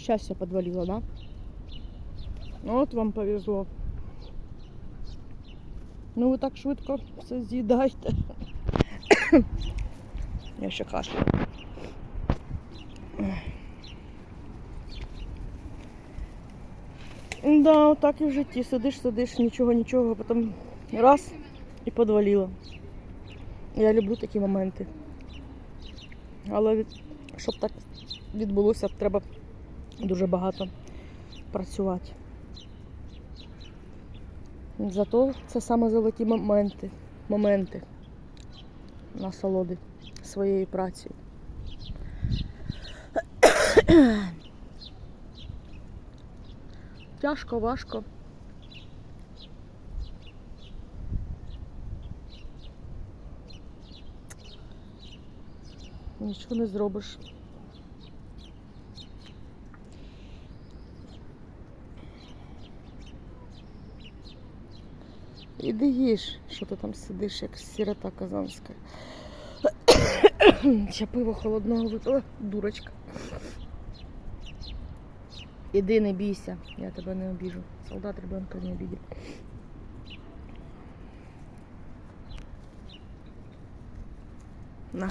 счастья подвалило, да? Ну, От вам повезло. Ну ви так швидко все з'їдаєте. Я ще кашляю. Да, отак і в житті. Сидиш, сидиш, нічого, нічого, а потім раз і подвалило. Я люблю такі моменти. Але щоб так відбулося, треба дуже багато працювати. Зато це саме золоті моменти, моменти насолоди своєю працею. Тяжко, важко. Нічого не зробиш. Іди їж, що ти там сидиш, як сирота казанська. Ще пиво холодного випила, дурочка. Іди, не бійся, я тебе не обіжу. Солдат ребенка не обидит. На.